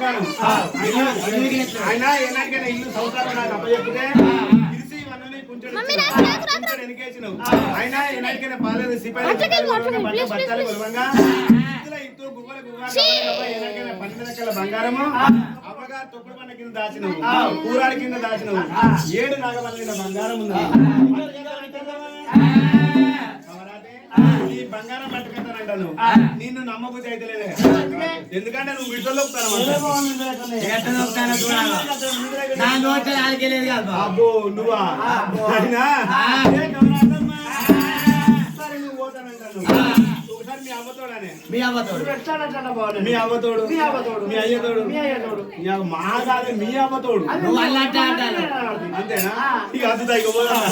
బంగారం ఆయన ఇల్లు సంసారం నాకు అప్పచెప్పితే ఇరిసి ఇవన్నీ కొంచెం వెనకేసినావు ఆయన పాలేదు సిపాయి బట్టాలు బంగారము? అవ్వగా తొక్కుడు పంట కింద దాచినవు. కూరాడి కింద దాచినవు. ఏడు నాగవల్లిన బంగారం ఉంది. బంగారం పట్టుకుంటానంటాను నిన్ను నమ్మబుద్ధి అయితే లేదే. ఎందుకంటే నువ్వు విడుదల. అబ్బో నువ్వా? మీ అవ్వతోడనే. మీ అవ్వతోడు. మీ అవ్వతోడు. మీ అవ్వతోడు. మీ అయ్యతోడు. మీ అయ్యతోడు. మీ కాదు మీ అవ్వతోడు. నువ్వు అల్లట్ట అంటాను అంతేనా? ఇక అద్దుతా ఇక పోదాం.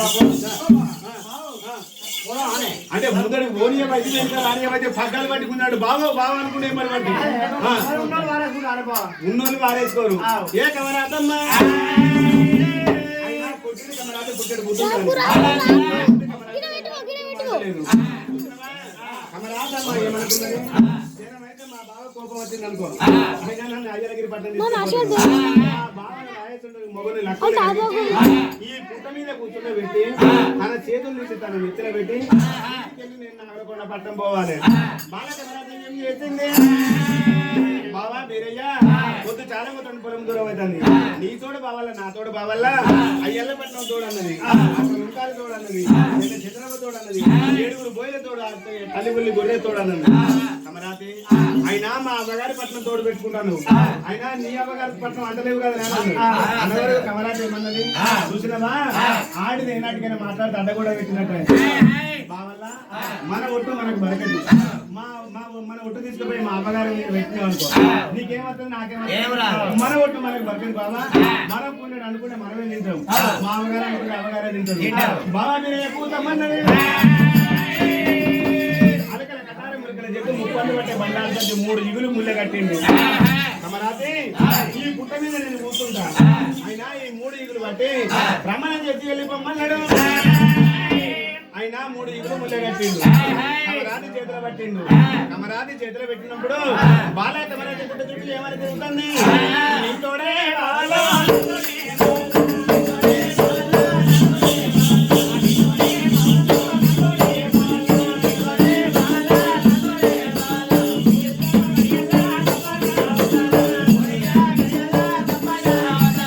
అంటే ముందడి ఓనియ బయట రానియ బయట పగ్గాలు పట్టుకున్నాడు. బావో బావ అనుకునే మరి బట్టి ఆ, ఉన్నోళ్ళు వారేసుకోరు ఏ లేదు. కమరాదమ్మ ఏమనుకున్నది? ఈ పుట్ట మీద కూర్చుండ పెట్టి తన చేతులు తీసి తన నెత్తిన పెట్టి నేను నగరకొండ పట్టం పోవాలి. బాల కమరాదం ఏం చేసింది? బావా మీరయ్య పొద్దు చాలా కొత్త పొలం దూరం అవుతుంది. నీ తోడు బావాల నా తోడు బావల్ల అయ్యల్ల పట్నం తోడు అన్నది అక్కడ తోడు అన్నది నిన్న చిత్రమ తోడు అన్నది ఏడుగురు బోయిల తోడు తల్లి బుల్లి గొర్రె తోడు అయినా మా అవ్వగారి పట్నం తోడు పెట్టుకుంటాను. అయినా నీ అవ్వగారి పట్నం అంటలేవు కదా నేను. అన్నగారు కమరాతి ఏమన్నది? చూసినవా? ఆడిది ఏనాటికైనా మాట్లాడితే అడ్డ కూడా పెట్టినట్టే. బావల్ల మన ఒట్టు మనకు బరకదు మా మా మన ఒట్టు తీసుకుపోయి మా అమ్మగారు పెట్టినాం అనుకో. నీకేమవుతుంది. నాకేమవుతుంది? మన ఒట్టు మనకు బరకదు బాబా మనం పుణ్యుడు అనుకుంటే మనమే తింటాం. మా అమ్మగారు అనుకుంటే అమ్మగారే తింటారు. తింటారు. బాబా మీరు ఎక్కువ తమ్మన్నది చెప్పి పట్టే బండాలు మూడు ఇగులు ముళ్ళ కట్టిండు. కమరాతి ఈ పుట్ట మీద నేను కూర్చుంటా. అయినా ఈ మూడు ఇగులు పట్టి భ్రమణం చేసి వెళ్ళిపోమన్నాడు అయినా మూడు ఇగులు ముళ్ళ కట్టిండు. కమరాతి చేతిలో పట్టిండు. కమరాతి చేతిలో పెట్టినప్పుడు బాలయ్య కమరాతి చుట్టూ ఏమని తిరుగుతుంది? నీతోడే